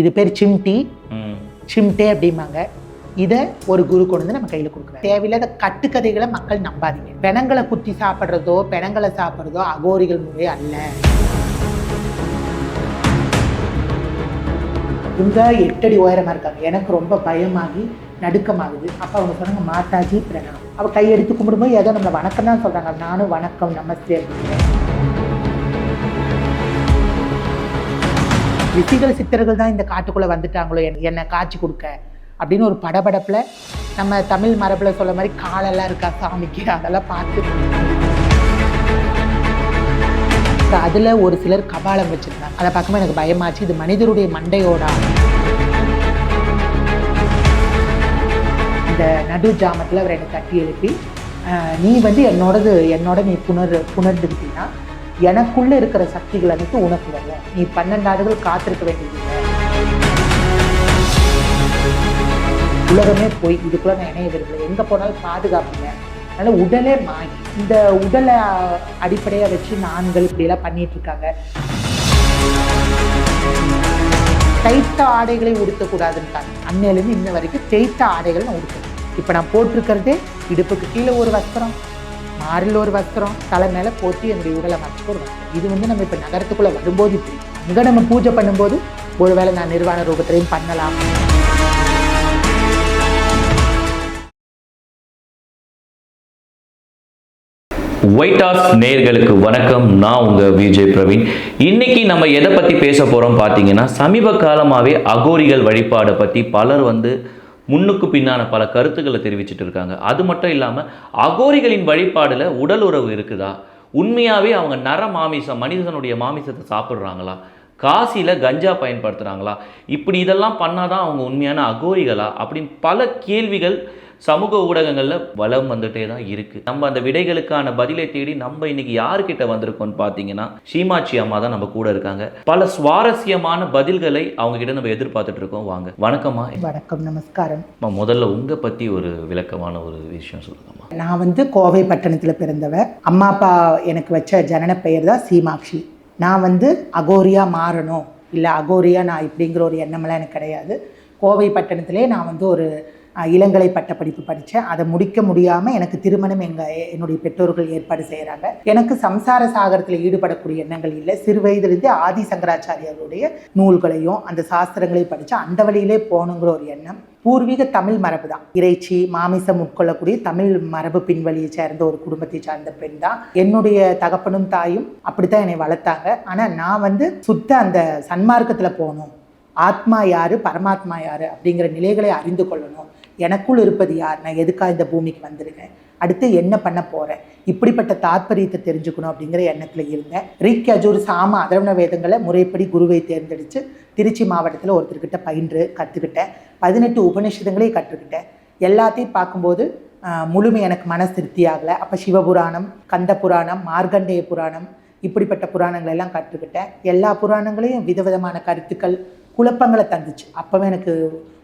இது பேர் சிம்டி. சிம்டே அப்படிம்பாங்க. இதை ஒரு குரு கொண்டு வந்து நம்ம கையில் கொடுக்குறாரு. தேவையில்லாத கட்டுக்கதைகளை மக்கள் நம்பாதீங்க. பெணங்களை குத்தி சாப்பிட்றதோ பெணங்களை சாப்பிட்றதோ அகோரிகள் முறை அல்ல. இவங்க எட்டடி உயரமா இருக்காங்க. எனக்கு ரொம்ப பயமாகி நடுக்கமாகுது. அப்போ அவங்க சொன்னாங்க மாதாஜி பிரணாம் அவ கையெடுத்து கும்பிடும்போது ஏதோ நம்மளை வணக்கம் தான் சொல்றாங்க. நானும் வணக்கம் நமஸ்தே அப்படிங்கிறேன் ரிஷிகள் சித்தர்கள் தான் இந்த காட்டுக்குள்ளே வந்துட்டாங்களோ? என்- என்னை காட்சி கொடுக்க. அப்படின்னு ஒரு படபடப்பில் நம்ம தமிழ் மரபில் சொல்ல மாதிரி காலெல்லாம் இருக்கா சாமிக்கு அதெல்லாம் பார்த்து. அதில் ஒரு சிலர் கபாலம் வச்சுருந்தாங்க. அதை பார்க்கும்போது எனக்கு பயமாச்சு. இது மனிதருடைய மண்டையோடா? இந்த நடு ஜாமத்தில் அவர் என்னை தட்டி எழுப்பி நீ வந்து என்னோடது என்னோட நீ புணர் புணர்ந்துக்கிட்டீங்கன்னா எனக்குள்ளே இருக்கிற சக்திகள் அனைத்து உனக்கு வரல நீ பன்னெண்டு ஆண்டுகள் காத்திருக்க வேண்டியதில்லை உலகமே போய் இதுக்குள்ள நான் இணைய விரும்பல எங்கே போனாலும் பாதுகாப்புங்க. அதனால் உடலே மாறி. இந்த உடலை அடிப்படையாக வச்சு நான்கள் இப்படியெல்லாம் பண்ணிட்டு இருக்காங்க. தைத்த ஆடைகளை உடுத்தக்கூடாதுன்ட்டாங்க. அன்னையிலேருந்து இன்ன வரைக்கும் தேய்த்த ஆடைகள் நான் உடுத்தணும் இப்போ நான் போட்டிருக்கிறதே இடுப்புக்கு கீழே ஒரு வஸ்திரம். மாரில் ஒரு வஸ்திரம் தலை மேலே போத்தி என்னுடைய உடலை மறைச்சு ஒரு வஸ்திரம். இது வந்து நம்ம இப்போ நகரத்துக்குள்ளே வரும்போது இப்படி. அங்கே நம்ம பூஜை பண்ணும்போது ஒருவேளை நான் நிர்வாண ரூபத்திலையும் பண்ணலாம். ஒயிட் ஹார்ஸ் நேர்களுக்கு வணக்கம். நான் உங்க விஜய் பிரவீன். இன்னைக்கு நம்ம எதை பத்தி பேச போறோம் பார்த்தீங்கன்னா சமீப காலமாவே அகோரிகள் வழிபாடை பத்தி பலர் வந்து முன்னுக்கு பின்னான பல கருத்துக்களை தெரிவிச்சிட்டு இருக்காங்க அது மட்டும் இல்லாமல் அகோரிகளின் வழிபாடில் உடல் உறவு இருக்குதா? உண்மையாகவே அவங்க நர மாமிசம் மனிதனுடைய மாமிசத்தை சாப்பிட்றாங்களா? காசியில் கஞ்சா பயன்படுத்துகிறாங்களா இப்படி இதெல்லாம் பண்ணாதான் அவங்க உண்மையான அகோரிகளா? அப்படின்னு பல கேள்விகள் சமூக ஊடகங்களில் வளம் வந்துட்டே தான் இருக்கு. நம்ம அந்த விடைகளுக்கான பதிலை தேடி நம்ம இன்னைக்கு யாருக்கிட்ட வந்திருக்கோம்னு பார்த்தீங்கன்னா சீமாட்சி அம்மா தான் நம்ம கூட இருக்காங்க. பல சுவாரஸ்யமான பதில்களை அவங்க கிட்ட நம்ம எதிர்பார்த்துட்டு இருக்கோம். வாங்க. வணக்கம்மா. வணக்கம் நமஸ்காரம். முதல்ல உங்க பத்தி ஒரு விளக்கமான ஒரு விஷயம் சொல்லுங்கம்மா. நான் வந்து கோவை பட்டணத்தில் பிறந்தவ. அம்மா அப்பா எனக்கு வச்ச ஜனன பெயர் தான் சீமாட்சி. நான் வந்து அகோரியா மாறணும். இல்லை அகோரியா நான் இப்படிங்கிற ஒரு எண்ணமெல்லாம் எனக்கு கிடையாது. கோவை பட்டணத்திலே நான் வந்து ஒரு இளங்கலை பட்டப்படிப்பு படித்தேன். அதை முடிக்க முடியாமல் எனக்கு திருமணம் எங்கள் என்னுடைய பெற்றோர்கள் ஏற்பாடு செய்கிறாங்க எனக்கு சம்சார சாகரத்தில் ஈடுபடக்கூடிய எண்ணங்கள் இல்லை. சிறு வயதிலிருந்து ஆதி சங்கராச்சாரியர்களுடைய நூல்களையும் அந்த சாஸ்திரங்களையும் படித்து அந்த வழியிலே போகணுங்கிற ஒரு எண்ணம். பூர்வீக தமிழ் மரபு தான். இறைச்சி மாமிசம் உட்கொள்ளக்கூடிய தமிழ் மரபு பின்வழியை சேர்ந்த ஒரு குடும்பத்தை சார்ந்த பெண் தான். என்னுடைய தகப்பனும் தாயும் அப்படித்தான் என்னை வளர்த்தாங்க. ஆனால் நான் வந்து சுத்த அந்த சன்மார்க்கத்தில் போகணும். ஆத்மா யாரு பரமாத்மா யாரு அப்படிங்கிற நிலைகளை அறிந்து கொள்ளணும். எனக்குள் இருப்பது யார்? நான் எதுக்காக இந்த பூமிக்கு வந்திருக்கேன்? அடுத்து என்ன பண்ண போகிறேன் இப்படிப்பட்ட தாற்பரியத்தை தெரிஞ்சுக்கணும் அப்படிங்கிற எண்ணத்தில் இருந்தேன். ரிக் அஜூர் சாம அதரவண வேதங்களை முறைப்படி குருவை தேர்ந்தெடுத்து திருச்சி மாவட்டத்தில் ஒருத்தர்கிட்ட பயின்று கற்றுக்கிட்டேன் பதினெட்டு உபநிஷதங்களையும் கற்றுக்கிட்டேன் எல்லாத்தையும் பார்க்கும்போது முழுமை எனக்கு மன திருப்தி ஆகலை அப்போ சிவபுராணம் கந்த புராணம் மார்க்கண்டேய புராணம் இப்படிப்பட்ட புராணங்கள் எல்லாம் கற்றுக்கிட்டேன் எல்லா புராணங்களையும் விதவிதமான கருத்துக்கள் குழப்பங்களை தந்துச்சு. அப்போவே எனக்கு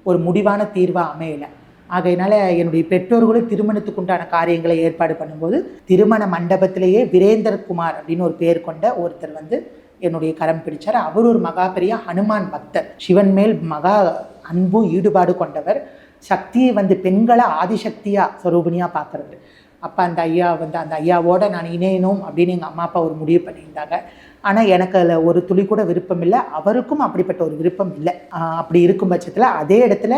ஒரு முடிவான தீர்வாக அமையலை. ஆகையினால என்னுடைய பெற்றோர்களும் திருமணத்துக்கு உண்டான காரியங்களை ஏற்பாடு பண்ணும்போது திருமண மண்டபத்திலேயே விரேந்தர் குமார் அப்படின்னு ஒரு பேர் கொண்ட ஒருத்தர் வந்து என்னுடைய கரம் பிடிச்சார். அவர் ஒரு மகா பெரிய ஹனுமான் பக்தர். சிவன் மேல் மகா அன்பும் ஈடுபாடு கொண்டவர். சக்தியை வந்து பெண்களை ஆதிசக்தியாக ஸ்வரூபிணியா பார்க்கறது அப்போ அந்த ஐயா வந்து அந்த ஐயாவோட நான் இணையணும் அப்படின்னு எங்கள் அம்மா அப்பா ஒரு முடிவு பண்ணியிருந்தாங்க. ஆனால் எனக்கு அதில் ஒரு துளி கூட விருப்பம் இல்லை. அவருக்கும் அப்படிப்பட்ட ஒரு விருப்பம் இல்லை. அப்படி இருக்கும் பட்சத்தில் அதே இடத்துல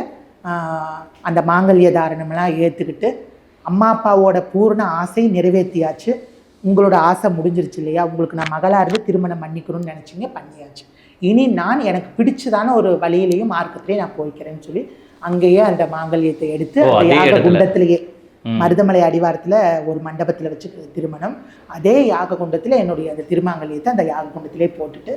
அந்த மாங்கல்ய தாரணமெல்லாம் ஏற்றுக்கிட்டு அம்மா அப்பாவோட பூர்ண ஆசை நிறைவேற்றியாச்சு உங்களோட ஆசை முடிஞ்சிருச்சு இல்லையா உங்களுக்கு நான் மகளாக இருந்து திருமணம் பண்ணிக்கணும்னு நினச்சிங்க பண்ணியாச்சு இனி நான் எனக்கு பிடிச்சதான ஒரு வழியிலையும் மார்க்கத்திலையும் நான் போய்க்கிறேன்னு சொல்லி அங்கேயே அந்த மாங்கல்யத்தை எடுத்து யாக. குண்டத்திலேயே. மருதமலை அடிவாரத்தில் ஒரு மண்டபத்தில் வச்சு திருமணம் அதே யாக குண்டத்தில் என்னுடைய அந்த திருமாங்கல்யத்தை அந்த யாக குண்டத்திலே போட்டுட்டு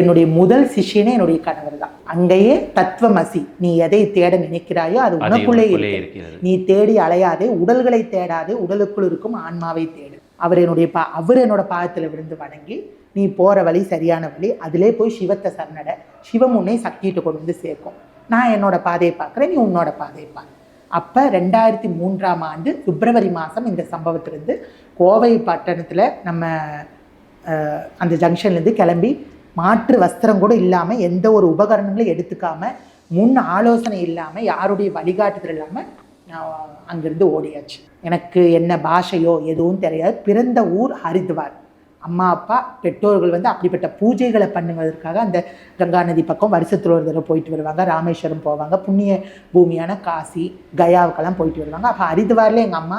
என்னுடைய முதல் சிஷ்யனே என்னுடைய கணவர் தான். அங்கேயே தத்துவமசி. நீ எதை தேட நினைக்கிறாயோ அது உனக்குள்ளே உனக்குள்ளே இருக்கு இருக்கிறது. நீ தேடி அலையாதே உடல்களை தேடாதே உடலுக்குள் இருக்கும் ஆன்மாவை தேடு. அவர் என்னுடைய பா அவர் என்னோட பாதத்தில் விழுந்து வணங்கி நீ போகிற வழி சரியான வழி அதிலே போய் சிவத்தை சரணட சிவம் உன்னை சக்தியிட்டு கொண்டு வந்து சேர்க்கும். நான் என்னோட பாதையை பார்க்குறேன் நீ உன்னோட பாதையை பாரு. அப்போ ரெண்டாயிரத்தி மூன்றாம் ஆண்டு பிப்ரவரி மாதம் இந்த சம்பவத்திலிருந்து கோவை பட்டணத்தில் நம்ம அந்த ஜங்ஷன்லேருந்து கிளம்பி மாற்று வஸ்திரம் கூட இல்லாமல் எந்த ஒரு உபகரணங்களும் எடுத்துக்காம முன் ஆலோசனை இல்லாமல் யாருடைய வழிகாட்டுதல் இல்லாமல் நான் அங்கேருந்து ஓடியாச்சு. எனக்கு என்ன பாஷையோ எதுவும் தெரியாது. பிறந்த ஊர் ஹரித்வார். அம்மா அப்பா பெற்றோர்கள் வந்து அப்படிப்பட்ட பூஜைகளை பண்ணுவதற்காக அந்த கங்கா நதி பக்கம் வருஷத்தில் ஒரு தடவை போயிட்டு வருவாங்க. ராமேஸ்வரம் போவாங்க. புண்ணிய பூமியான காசி கயாவுக்கெல்லாம் போயிட்டு வருவாங்க. அப்போ ஹரித்வாரில் எங்கள் அம்மா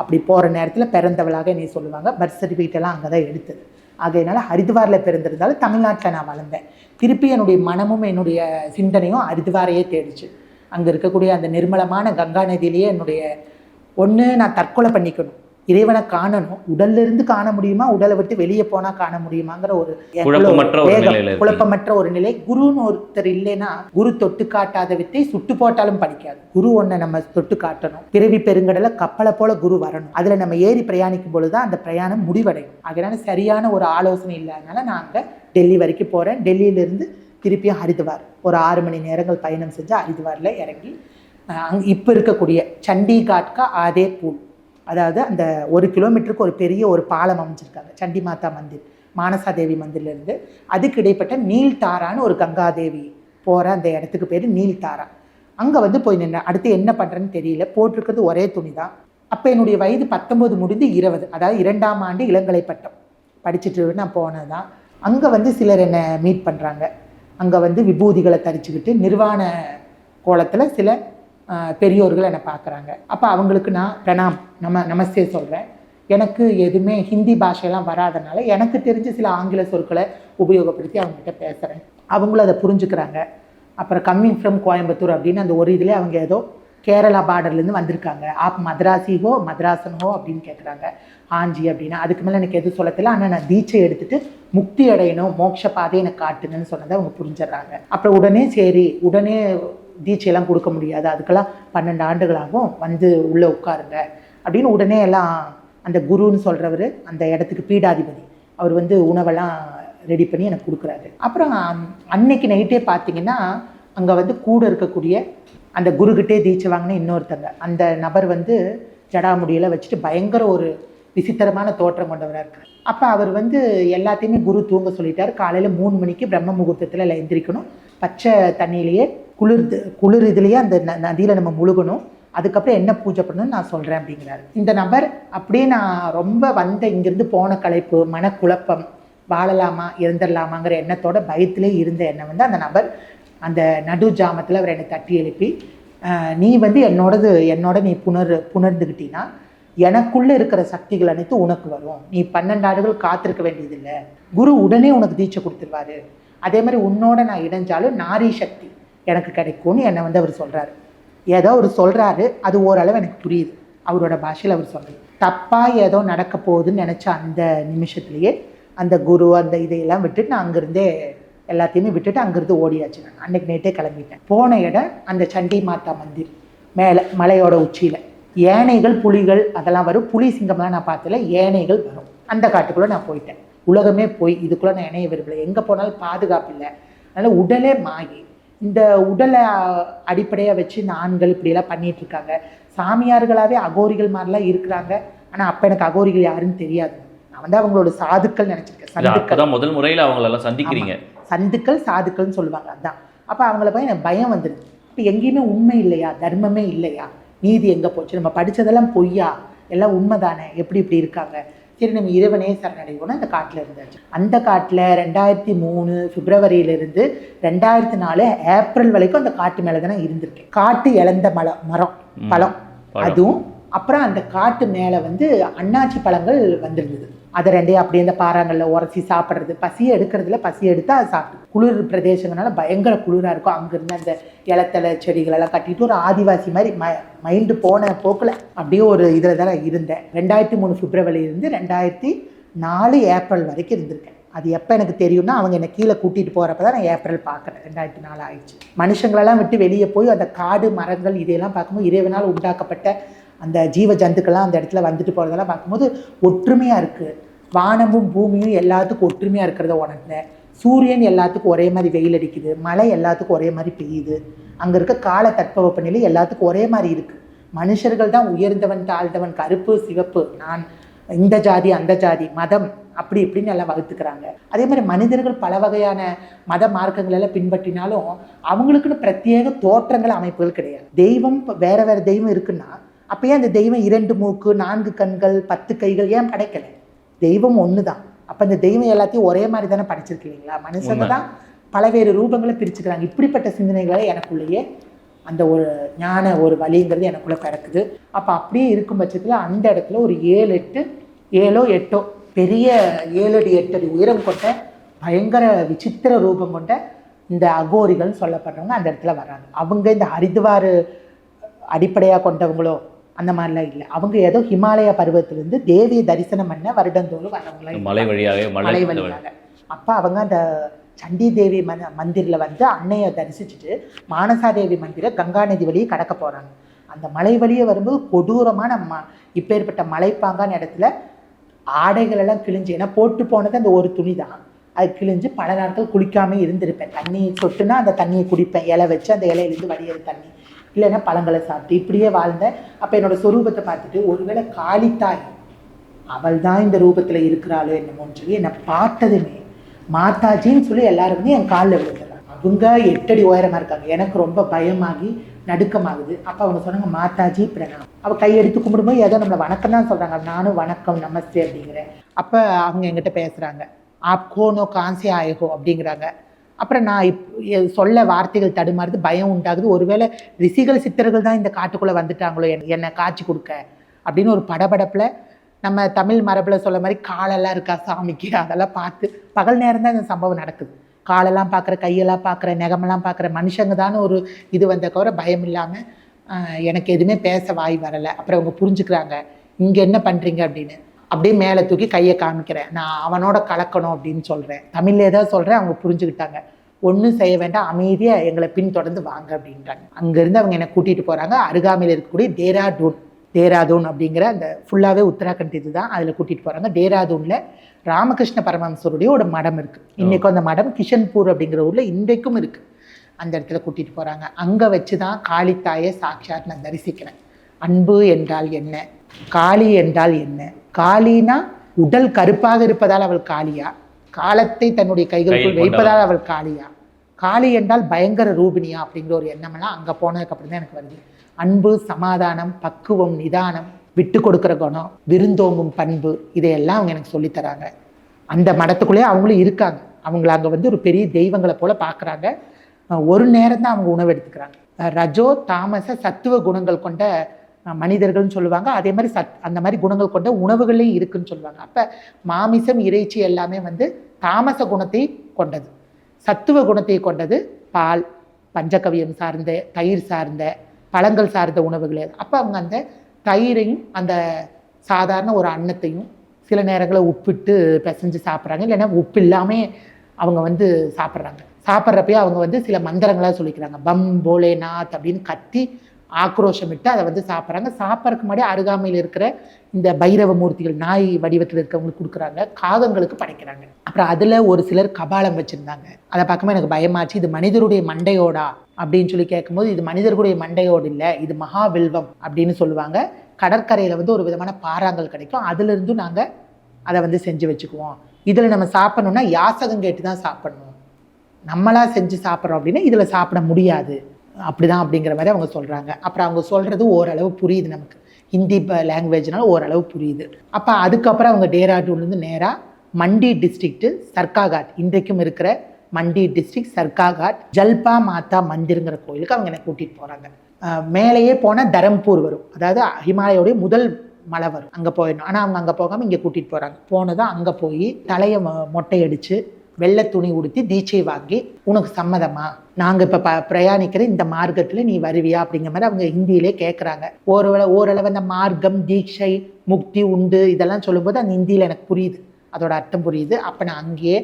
அப்படி போகிற நேரத்தில் பிறந்தவளாக என்னை சொல்லுவாங்க. பர்த் சர்டிஃபிகேட்டெல்லாம் அங்கே தான் எடுத்தது. ஆகையினால ஹரித்வாரில் பிறந்திருந்தாலும் தமிழ்நாட்டில் நான் வளர்ந்தேன். திருப்பி என்னுடைய மனமும் என்னுடைய சிந்தனையும் ஹரித்வாரையே தேடிச்சு. அங்கே இருக்கக்கூடிய அந்த நிர்மலமான கங்கா நதியிலேயே என்னுடைய ஒன்று நான் தற்கொலை பண்ணிக்கணும். இறைவனை காணணும். உடல்ல இருந்து காண முடியுமா? உடலை விட்டு வெளியே போனா காண முடியுமாங்கிற ஒரு குழப்பமற்ற ஒரு வேகம். குழப்பமற்ற ஒரு நிலை. குருன்னு ஒருத்தர் இல்லைன்னா குரு தொட்டு காட்டாத வித்தை சுட்டு போட்டாலும் படிக்காது. குரு ஒன்றை நம்ம தொட்டு காட்டணும். பிறவி பெருங்கடல கப்பலை போல குரு வரணும். அதுல நம்ம ஏறி பிரயாணிக்கும் பொழுதுதான் அந்த பிரயாணம் முடிவடையும். அதனால சரியான ஒரு ஆலோசனை இல்லாதனால நான் அங்க டெல்லி வரைக்கும் போறேன். டெல்லியில இருந்து திருப்பியும் ஹரித்வார். ஒரு ஆறு மணி நேரங்கள் பயணம் செஞ்சு ஹரித்வார்ல இறங்கி இப்போ இருக்கக்கூடிய சண்டிகாட்கா ஆதே பூல் அதாவது அந்த ஒரு கிலோமீட்டருக்கு ஒரு பெரிய ஒரு பாலம் அமைச்சிருக்காங்க சண்டி மாதா மந்திர் மானசாதேவி மந்திர்லேருந்து. அதுக்கு இடைப்பட்ட நீல்தாரான்னு ஒரு கங்காதேவி போகிற அந்த இடத்துக்கு பேர் நீல்தாரா அங்கே வந்து போய் நின்றேன் அடுத்து என்ன பண்ணுறேன்னு தெரியல. போட்டிருக்கிறது ஒரே துணி தான் அப்போ என்னுடைய வயது பத்தொம்போது முடிந்து இருபது. அதாவது இரண்டாம் ஆண்டு இளங்கலை பட்டம். படிச்சுட்டு நான் போனது தான் அங்கே வந்து சிலர் என்னை மீட் பண்ணுறாங்க அங்கே வந்து விபூதிகளை தரிச்சுக்கிட்டு நிர்வாண கோலத்தில் சில பெரியோர்கள் என்னை பார்க்குறாங்க. அப்போ அவங்களுக்கு நான் பிரணாம் நம்ம நமஸ்தே சொல்கிறேன் எனக்கு எதுவுமே ஹிந்தி பாஷையெல்லாம் வராதனால எனக்கு தெரிஞ்ச சில ஆங்கில சொற்களை உபயோகப்படுத்தி அவங்ககிட்ட பேசுகிறேன் அவங்களும் அதை புரிஞ்சுக்கிறாங்க. அப்புறம் கம்மிங் ஃப்ரம் கோயம்புத்தூர் அப்படின்னு அந்த ஒரு இதில் அவங்க ஏதோ கேரளா பார்டர்லேருந்து வந்திருக்காங்க. ஆப் மதராசிஹோ மதராசன்ஹோ அப்படின்னு கேட்குறாங்க ஆஞ்சி அப்படின்னா அதுக்கு மேலே எனக்கு எதுவும் சொல்ல ஆனால் நான் தீட்சை எடுத்துகிட்டு முக்தி அடையணும் மோட்ச பாதையை எனக்கு காட்டுங்கன்னு சொன்னதை அவங்க புரிஞ்சிடுறாங்க. அப்புறம் உடனே சரி உடனே தீட்சையெல்லாம் கொடுக்க முடியாது. அதுக்கெல்லாம் பன்னெண்டு ஆண்டுகளாகும் வந்து உள்ளே உட்காருங்க. அப்படின்னு உடனே எல்லாம் அந்த குருன்னு சொல்கிறவர் அந்த இடத்துக்கு பீடாதிபதி அவர் வந்து உணவெல்லாம் ரெடி பண்ணி எனக்கு கொடுக்குறாரு. அப்புறம் அன்னைக்கு நைட்டே பார்த்தீங்கன்னா அங்கே வந்து கூட இருக்கக்கூடிய அந்த குருக்கிட்டே தீட்சை வாங்கின இன்னொருத்தங்க. அந்த நபர் வந்து ஜடாமுடியெல்லாம் வச்சுட்டு பயங்கர ஒரு விசித்திரமான தோற்றம் கொண்டவராக இருக்கார். அப்போ அவர் வந்து எல்லாத்தையுமே குரு தூங்க சொல்லிட்டார். காலையில் மூணு மணிக்கு பிரம்ம முகூர்த்தத்தில் எல்லாம் எந்திரிக்கணும். பச்சை தண்ணியிலேயே குளிர் குளிர் இதுலேயே அந்த ந நதியில் நம்ம முழுகணும். அதுக்கப்புறம் என்ன பூஜை பண்ணணும்னு நான் சொல்கிறேன் அப்படிங்கிறாரு. இந்த நபர் அப்படியே நான் ரொம்ப வந்த இங்கேருந்து போன களைப்பு மனக்குழப்பம் வாழலாமா இருந்துடலாமாங்கிற எண்ணத்தோட பயத்திலே இருந்த எண்ணம் வந்து அந்த நபர் அந்த நடு ஜாமத்தில் அவர் என்னை தட்டி எழுப்பி நீ வந்து என்னோடது என்னோட நீ புணர் புணர்ந்துக்கிட்டீன்னா எனக்குள்ளே இருக்கிற சக்திகள் அனைத்து உனக்கு வரும். நீ பன்னெண்டு ஆண்டுகள் காத்திருக்க வேண்டியதில்லை. குரு உடனே உனக்கு தீட்சை கொடுத்துருவாரு. அதே மாதிரி உன்னோட நான் இணைஞ்சாலும் நாரி சக்தி. எனக்கு கிடைக்கும்னு என்னை வந்து அவர் சொல்கிறாரு ஏதோ அவர் சொல்கிறாரு அது ஓரளவு எனக்கு புரியுது. அவரோட பாஷையில் அவர் சொல்கிறார் தப்பாக ஏதோ நடக்க போகுதுன்னு நினச்ச அந்த நிமிஷத்துலேயே அந்த குரு அந்த இதையெல்லாம் விட்டுட்டு நான் அங்கேருந்தே எல்லாத்தையுமே விட்டுட்டு அங்கேருந்து ஓடியாச்சு நான். அன்னைக்கு நைட்டே கிளம்பிட்டேன். போன இடம் அந்த சண்டி மாதா மந்திர். மேலே மலையோட உச்சியில். யானைகள் புலிகள் அதெல்லாம் வரும். புலி சிங்கம்லாம் நான் பார்த்ததில்ல. யானைகள் வரும். அந்த காட்டுக்குள்ளே நான் போயிட்டேன். உலகமே போய் இதுக்குள்ளே நான் இணைய விரும்பல. எங்கே போனாலும் பாதுகாப்பு இல்லை. அதனால் உடலே மாயி. இந்த உடலை அடிப்படையாக வச்சு இந்த ஆண்கள் இப்படியெல்லாம் பண்ணிட்டு இருக்காங்க. சாமியார்களாகவே அகோரிகள் மாதிரிலாம் இருக்கிறாங்க. ஆனால் அப்போ எனக்கு அகோரிகள் யாருன்னு தெரியாது. நான் வந்து அவங்களோட சாதுக்கள் நினச்சிருக்கேன். சந்துக்கள். முதல் முறையில அவங்களெல்லாம் சந்திக்கிறீங்க. சந்துக்கள் சாதுக்கள்னு சொல்லுவாங்க. அதான். அப்போ அவங்கள போய் எனக்கு பயம் வந்துடுது இப்போ எங்கேயுமே உண்மை இல்லையா? தர்மமே இல்லையா? நீதி எங்கே போச்சு? நம்ம படிச்சதெல்லாம் பொய்யா? எல்லாம் உண்மைதானே? எப்படி இப்படி இருக்காங்க? சரி நம்ம இறைவனே சரணடைவோம்னு அந்த காட்டில் இருந்தாச்சு அந்த காட்டில் ரெண்டாயிரத்தி மூணு பிப்ரவரியிலிருந்து ரெண்டாயிரத்தி நாலு ஏப்ரல் வரைக்கும் அந்த காட்டு மேலே தான் நான் இருந்திருக்கேன் காட்டு இழந்த மலம் மரம். பழம். அதுவும் அப்புறம் அந்த காட்டு மேலே வந்து அன்னாச்சி பழங்கள் வந்திருந்தது அதை ரெண்டையும் அப்படியே அந்த பாறாங்கல்ல உரசி சாப்பிட்றது. பசியை எடுக்கிறதுல பசி எடுத்து அதை சாப்பிட்டு குளிர் பிரதேசங்கள்னால பயங்கர குளிராக இருக்கும். அங்கேருந்து அந்த இலத்தலை செடிகளெல்லாம் கட்டிட்டு ஒரு ஆதிவாசி மாதிரி ம மைண்டு போன போக்கில் அப்படியே ஒரு இதில் தான் இருந்தேன். ரெண்டாயிரத்தி மூணு பிப்ரவரியிலேருந்து ரெண்டாயிரத்தி நாலு ஏப்ரல் வரைக்கும் இருந்திருக்கேன். அது எப்போ எனக்கு தெரியும்னா அவங்க என்னை கீழே கூட்டிகிட்டு போகிறப்ப தான் நான் ஏப்ரல் பார்க்குறேன். ரெண்டாயிரத்தி நாலு ஆயிடுச்சு. மனுஷங்களெல்லாம் விட்டு வெளியே போய் அந்த காடு மரங்கள் இதையெல்லாம் பார்க்கும்போது இறைவனால் உண்டாக்கப்பட்ட அந்த ஜீவ ஜந்துக்கள்லாம் அந்த இடத்துல வந்துட்டு போகிறதெல்லாம் பார்க்கும்போது ஒற்றுமையாக இருக்குது வானமும் பூமியும் எல்லாத்துக்கும் ஒற்றுமையாக இருக்கிறத உணர்ந்தேன். சூரியன் எல்லாத்துக்கும் ஒரே மாதிரி வெயில் அடிக்குது. மழை எல்லாத்துக்கும் ஒரே மாதிரி பெய்யுது. அங்கே இருக்க கால தட்பவெப்பநிலை எல்லாத்துக்கும் ஒரே மாதிரி இருக்குது மனுஷர்கள் தான் உயர்ந்தவன் தாழ்ந்தவன் கருப்பு சிவப்பு நான் இந்த ஜாதி அந்த ஜாதி மதம் அப்படி இப்படின்னு எல்லாம் வகுத்துக்கிறாங்க. அதே மாதிரி மனிதர்கள் பல வகையான மத மார்க்கங்கள் எல்லாம் பின்பற்றினாலும் அவங்களுக்குன்னு பிரத்யேக தோற்றங்கள் அமைப்புகள் கிடையாது. தெய்வம் வேற வேற தெய்வம் இருக்குன்னா அப்பயே அந்த தெய்வம் இரண்டு மூக்கு நான்கு கண்கள் பத்து கைகள் ஏன் கிடைக்கல தெய்வம் ஒன்று தான் அப்போ அந்த தெய்வம் எல்லாத்தையும் ஒரே மாதிரி தானே படைச்சிருக்கு இல்லைங்களா? மனுஷங்க தான் பலவேறு ரூபங்களை பிரிச்சுக்கிறாங்க. இப்படிப்பட்ட சிந்தனைகளை எனக்குள்ளேயே அந்த ஒரு ஞான ஒரு வழிங்கிறது எனக்குள்ளே பிறக்குது. அப்போ அப்படியே இருக்கும் பட்சத்தில் அந்த இடத்துல ஒரு ஏழு எட்டு ஏழோ எட்டோ பெரிய ஏழு அடி எட்டு அடி உயரம் கொண்ட பயங்கர விசித்திர ரூபம் கொண்ட இந்த அகோரிகள் சொல்லப்படுறவங்க அந்த இடத்துல வராங்க அவங்க இந்த ஹரித்வார் அடிப்படையாக கொண்டவங்களோ அந்த மாதிரிலாம் இல்லை. அவங்க ஏதோ ஹிமாலய பருவத்திலிருந்து தேவியை தரிசனம் பண்ண வருடந்தோறும் வரவங்களா மலை வழியாகவே மலை வழியாக. அப்போ அவங்க அந்த சண்டி தேவி மன மந்திரில் வந்து அன்னையை தரிசிச்சுட்டு மானசாதேவி மந்திர கங்கா நதி வழியை கடக்க போகிறாங்க அந்த மலை வழியே வரும்போது கொடூரமான ம இப்பேற்பட்ட மலைப்பாங்கான இடத்துல ஆடைகள் எல்லாம் கிழிஞ்சு ஏன்னா போட்டு போனது அந்த ஒரு துணி தான். அது கிழிஞ்சு பல நாட்கள் குளிக்காம இருந்திருப்பேன். தண்ணி சொட்டுனா அந்த தண்ணியை குடிப்பேன். இலை வச்சு அந்த இலையிலேருந்து வடியிற தண்ணி. இல்லைன்னா பழங்களை சாப்பிட்டு இப்படியே வாழ்ந்தேன் அப்போ என்னோட சொரூபத்தை பார்த்துட்டு ஒருவேளை காளித்தாய் அவள் தான் இந்த ரூபத்தில் இருக்கிறாளோ என்னமோன்னு சொல்லி என்னை பார்த்ததுமே மாதாஜின்னு சொல்லி எல்லாரும் வந்து என் காலில் விழுந்துடுறாங்க. அவங்க எட்டடி உயரமாக இருக்காங்க. எனக்கு ரொம்ப பயமாகி நடுக்கமாகுது. அப்போ அவங்க சொன்னாங்க மாதாஜி பிரணாம். அவள் கையெடுத்து கும்பிடும்போது ஏதோ நம்மளை வணக்கம் தான் சொல்கிறாங்க நானும் வணக்கம் நமஸ்தே அப்படிங்கிறேன் அப்போ அவங்க என்கிட்ட பேசுகிறாங்க ஆப்கோ நோ கான்சி ஆயகோ அப்படிங்கிறாங்க. அப்புறம் நான் இப் சொல்ல வார்த்தைகள் தடுமாறுது பயம் உண்டாகுது. ஒருவேளை ரிஷிகள் சித்தர்கள் தான் இந்த காட்டுக்குள்ளே வந்துட்டாங்களோ என் என்னை காட்சி கொடுக்க அப்படின்னு ஒரு படபடப்பில் நம்ம தமிழ் மரபில் சொல்ல மாதிரி காலெல்லாம் இருக்கா சாமிக்கு? அதெல்லாம் பார்த்து பகல் நேரம் தான் இந்த சம்பவம் நடக்குது. காலெல்லாம் பார்க்குற கையெல்லாம் பார்க்குற நெகமெல்லாம் பார்க்குற மனுஷங்க தானே ஒரு இது வந்த கவர பயம் இல்லாமல் எனக்கு எதுவுமே பேச வாய் வரலை. அப்புறம் அவங்க புரிஞ்சுக்கிறாங்க இங்கே என்ன பண்ணுறீங்க அப்படின்னு. அப்படியே மேலே தூக்கி கையை காமிக்கிறேன். நான் அவனோட கலக்கணும் அப்படின்னு சொல்கிறேன் தமிழ்லே தான் சொல்கிறேன் அவங்க புரிஞ்சுக்கிட்டாங்க. ஒன்றும் செய்ய வேண்டாம் அமைதியாக எங்களை பின்தொடர்ந்து வாங்க அப்படின்றாங்க. அங்கேருந்து அவங்க என்னை கூட்டிகிட்டு போகிறாங்க அருகாமையில் இருக்கக்கூடிய டேராடூன். டேராதூன் அப்படிங்கிற அந்த ஃபுல்லாகவே உத்தராகண்ட் இதுதான். அதில் கூட்டிகிட்டு போகிறாங்க டேராதூனில் ராமகிருஷ்ண பரமஹம்சருடைய ஒரு மடம் இருக்குது இன்றைக்கும் அந்த மடம் கிஷன்பூர் அப்படிங்கிற ஊரில் இன்றைக்கும் இருக்குது அந்த இடத்துல கூட்டிகிட்டு போகிறாங்க அங்கே வச்சு தான் காளித்தாயை சாட்சாத் நான் தரிசிக்கிறேன். அன்பு என்றால் என்ன? காளி என்றால் என்ன? காளினா உடல் கருப்பாக இருப்பதால் அவள் காளியா காலத்தை தன்னுடைய கைகளுக்குள் வைப்பதால் அவள் காளியா காளி என்றால் பயங்கர ரூபினியா அப்படிங்கிற ஒரு எண்ணமெல்லாம் அங்கே போனதுக்கப்புறம் தான் எனக்கு வருது. அன்பு சமாதானம் பக்குவம் நிதானம் விட்டு கொடுக்குற குணம் விருந்தோம்பும் பண்பு இதையெல்லாம் அவங்க எனக்கு சொல்லித் தராங்க. அந்த மடத்துக்குள்ளேயே அவங்களும் இருக்காங்க. அவங்கள அங்கே வந்து ஒரு பெரிய தெய்வங்களை போல பார்க்குறாங்க. ஒரு நேரம் தான் அவங்க உணவு எடுத்துக்கிறாங்க. ரஜோ தாமச சத்துவ குணங்கள் கொண்ட மனிதர்கள்னு சொல்லுவாங்க. அதே மாதிரி சத் அந்த மாதிரி குணங்கள் கொண்ட உணவுகளையும் இருக்குன்னு சொல்லுவாங்க. அப்போ மாமிசம் இறைச்சி எல்லாமே வந்து தாமச குணத்தை கொண்டது. சத்துவ குணத்தை கொண்டது பால் பஞ்சகவியம் சார்ந்த தயிர் சார்ந்த பழங்கள் சார்ந்த உணவுகள். அப்போ அவங்க அந்த தயிரையும் அந்த சாதாரண ஒரு அன்னத்தையும் சில நேரங்களில் உப்பிட்டு பிசைஞ்சு சாப்பிட்றாங்க. இல்லைன்னா உப்பு இல்லாமல் அவங்க வந்து சாப்பிட்றாங்க. சாப்பிட்றப்பயே அவங்க வந்து சில மந்திரங்களாக சொல்லிக்கிறாங்க. பம் போலேநாத் அப்படின்னு கத்தி ஆக்ரோஷமிட்டு அதை வந்து சாப்பிட்றாங்க. சாப்பிட்றதுக்கு முன்னாடி அருகாமையில் இருக்கிற இந்த பைரவ மூர்த்திகள் நாய் வடிவத்தில் இருக்கவங்களுக்கு கொடுக்குறாங்க. காகங்களுக்கு படைக்கிறாங்க. அப்புறம் அதில் ஒரு சிலர் கபாலம் வச்சுருந்தாங்க. அதை பார்க்கும்போது எனக்கு பயமாச்சு. இது மனிதருடைய மண்டையோடா அப்படின்னு சொல்லி கேட்கும்போது இது மனிதர்களுடைய மண்டையோடு இல்லை. இது மகாவில்வம் அப்படின்னு சொல்லுவாங்க. கடற்கரையில் வந்து ஒரு விதமான பாறாங்கல் கிடைக்கும். அதுலேருந்தும் நாங்கள் அதை வந்து செஞ்சு வச்சுக்குவோம். இதில் நம்ம சாப்பிட்ணுன்னா யாசகம் கேட்டு தான் சாப்பிட்ணும். நம்மளாக செஞ்சு சாப்பிட்றோம் அப்படின்னா இதில் சாப்பிட முடியாது. அப்படிதான் அப்படிங்கிற மாதிரி அவங்க சொல்கிறாங்க அப்புறம் அவங்க சொல்கிறது ஓரளவு புரியுது நமக்கு. ஹிந்தி லாங்குவேஜ்னால ஓரளவு புரியுது. அப்போ அதுக்கப்புறம் அவங்க டேராடூன்லேருந்து நேராக மண்டி டிஸ்ட்ரிக்ட்டு சர்க்காகாட் இன்றைக்கும் இருக்கிற மண்டி டிஸ்ட்ரிக்ட் சர்க்காகாட் ஜல்பா மாதா மந்திருங்கிற கோயிலுக்கு அவங்க என்னை கூட்டிகிட்டு போகிறாங்க மேலேயே போனால் தரம்பூர் வரும். அதாவது ஹிமாலயோடைய முதல் மலை வரும். அங்கே போயிடணும். ஆனால் அவங்க அங்கே போகாமல் இங்கே கூட்டிகிட்டு போகிறாங்க போனதும் அங்கே போய் தலையை மொ- அடித்து வெள்ளை துணி உடுத்தி தீட்சை வாங்கி உனக்கு சம்மதமா? நாங்கள் இப்போ ப பிரயாணிக்கிற இந்த மார்க்கத்தில் நீ வருவியா? அப்படிங்கிற மாதிரி அவங்க ஹிந்தியிலே கேட்குறாங்க ஓரளவு ஓரளவு அந்த மார்க்கம் தீட்சை முக்தி உண்டு இதெல்லாம் சொல்லும்போது அந்த ஹிந்தியில் எனக்கு புரியுது. அதோட அர்த்தம் புரியுது. அப்போ நான் அங்கேயே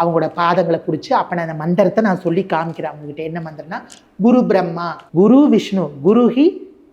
அவங்களோட பாதங்களை பிடிச்சி அப்போ நான் அந்த மந்திரத்தை நான் சொல்லி காமிக்கிறேன் அவங்ககிட்ட. என்ன மந்திரம்னா குரு பிரம்மா குரு விஷ்ணு குருஹி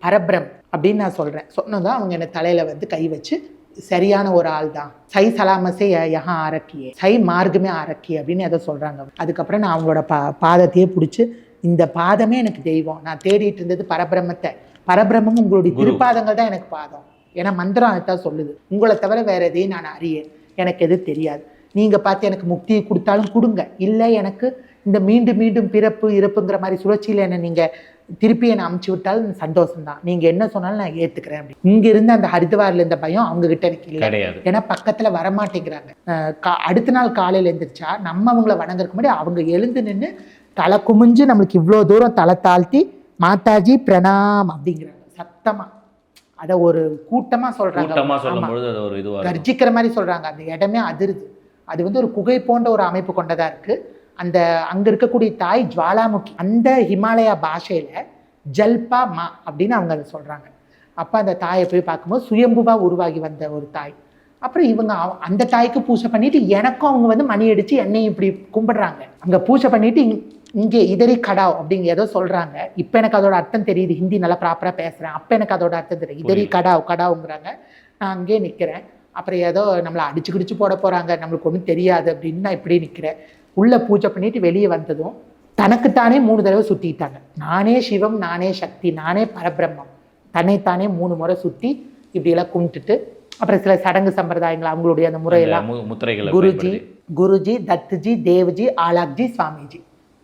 பரபிரம் அப்படின்னு நான் சொல்கிறேன் சொன்னதும் அவங்க என்னை தலையில் வந்து கை வச்சு சரியான ஒரு ஆள் தான். சை சலாமசே யஹா ஆரக்கியே. சை மார்க்கமே ஆரக்கியே அப்படின்னு எதை சொல்கிறாங்க அதுக்கப்புறம் நான் அவங்களோட பா பாதத்தையே பிடிச்சி இந்த பாதமே எனக்கு தெய்வம். நான் தேடிட்டு இருந்தது பரபிரம்மத்தை. பரபிரம்மம் உங்களுடைய. திருப்பாதங்கள் தான் எனக்கு பாதம். ஏன்னா மந்திரம் அதைத்தான் சொல்லுது. உங்களை தவிர வேற எதையும் நான் அறியேன். எனக்கு எது தெரியாது. நீங்க பார்த்து எனக்கு முக்தியை கொடுத்தாலும் கொடுங்க. இல்லை எனக்கு இந்த மீண்டும் மீண்டும் பிறப்பு இறப்புங்கிற மாதிரி சுழற்சியில் என்ன நீங்க திருப்பி என்னை அமுச்சு விட்டாலும் சந்தோஷம் தான் நீங்க என்ன சொன்னாலும் நான் ஏத்துக்கிறேன் அப்படி இங்க இருந்து அந்த ஹரித்வார்ல இருந்த பயம் அவங்க கிட்ட எனக்கு இல்லை. கிடையாது. ஏன்னா பக்கத்துல வரமாட்டேங்கிறாங்க. அடுத்த நாள் காலையில எழுந்திரிச்சா நம்ம அவங்கள வணங்குறதுக்கு முன்னாடி அவங்க எழுந்து நின்று தலை குமிஞ்சு நம்மளுக்கு இவ்வளோ தூரம் தலை தாழ்த்தி மாதாஜி பிரணாம் அப்படிங்கிறாங்க. சத்தமா. அத ஒரு கூட்டமா சொல்றாங்க. கூட்டமா ஆமா. சொல்லும் பொழுது அது ஒரு இதுவா இருக்கும். கர்ஜிக்கிற மாதிரி சொல்றாங்க. அந்த இடமே அதிருது. அது வந்து ஒரு குகை போன்ற ஒரு அமைப்பு கொண்டதா இருக்கு. அந்த அங்க இருக்கக்கூடிய தாய் ஜுவாலாமுகி அந்த ஹிமாலயா பாஷையில ஜல்பா மா அப்படின்னு அவங்க அதை சொல்றாங்க. அப்ப அந்த தாயை போய் பார்க்கும்போது சுயம்புவா உருவாகி வந்த ஒரு தாய். அப்புறம் இவங்க அந்த தாய்க்கு பூஜை பண்ணிட்டு எனக்கும் அவங்க வந்து மணி அடிச்சு என்னையும் இப்படி கும்பிடுறாங்க. அங்க பூஜை பண்ணிட்டு இங்க- இங்கே இதரி கடாவ் அப்படிங்க ஏதோ சொல்றாங்க. இப்போ எனக்கு அதோட அர்த்தம் தெரியுது. ஹிந்தி நல்லா ப்ராப்பரா பேசுறேன். அப்போ எனக்கு அதோட அர்த்தம் தெரியும் இதரி புரியுது. கடாவ் கடாவுங்கிறாங்க. நான் அங்கேயே நிக்கிறேன். அப்புறம் ஏதோ நம்மளை அடிச்சு கிடிச்சு போட போறாங்க. நம்மளுக்கு ஒன்றும் தெரியாது அப்படின்னு நான் இப்படி நிக்கிறேன். உள்ள பூஜை பண்ணிட்டு வெளியே வந்ததும் தனக்குத்தானே மூணு தடவை சுத்திட்டாங்க. நானே சிவம் நானே சக்தி நானே பரபிரம்மம். தன்னைத்தானே மூணு முறை சுத்தி இப்படி எல்லாம் கும்பிட்டுட்டு அப்புறம் சில சடங்கு சம்பிரதாயங்கள் அவங்களுடைய அந்த முறையெல்லாம். முத்திரைகளை குருஜி. குருஜி தத்துஜி தேவ்ஜி ஆலாக்ஜி சுவாமிஜி.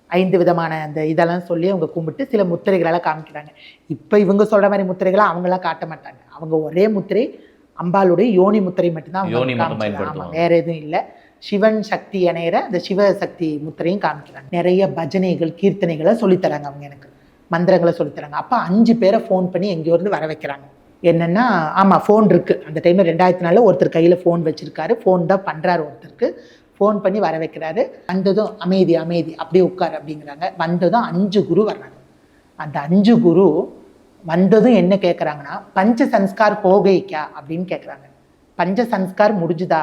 ஐந்து விதமான அந்த இதெல்லாம் சொல்லி அவங்க கும்பிட்டு சில முத்திரைகளெல்லாம் காமிக்கிறாங்க. இப்போ இவங்க சொல்ற மாதிரி முத்திரைகளை அவங்களாம் காட்ட மாட்டாங்க. அவங்க ஒரே முத்திரை அம்பாளுடைய யோனி முத்திரை மட்டும்தான் அவங்க. வேற எதுவும் இல்லை. சிவன் சக்தி இணையிற அந்த சிவசக்தி முத்திரையும் காமிக்கிறாங்க. நிறைய பஜனைகள் கீர்த்தனைகளை சொல்லித்தராங்க அவங்க எனக்கு. மந்திரங்களை சொல்லித்தராங்க. அப்போ அஞ்சு பேரை ஃபோன் பண்ணி எங்கேயோருந்து வர வைக்கிறாங்க. என்னென்னா ஆமாம் ஃபோன் இருக்குது அந்த டைமில் ரெண்டாயிரத்தி நாலில் ஒருத்தர் கையில் ஃபோன் வச்சுருக்காரு. ஃபோன் தான் பண்ணுறாரு ஒருத்தருக்கு. ஃபோன் பண்ணி வர வைக்கிறாரு. வந்ததும் அமைதி அமைதி அப்படியே உட்காரு அப்படிங்கிறாங்க. வந்ததும் அஞ்சு குரு வர்றாங்க. அந்த அஞ்சு குரு வந்ததும் என்ன கேட்குறாங்கன்னா பஞ்ச சன்ஸ்கார் போகைக்கா அப்படின்னு கேட்குறாங்க பஞ்ச சன்ஸ்கார் முடிஞ்சுதா?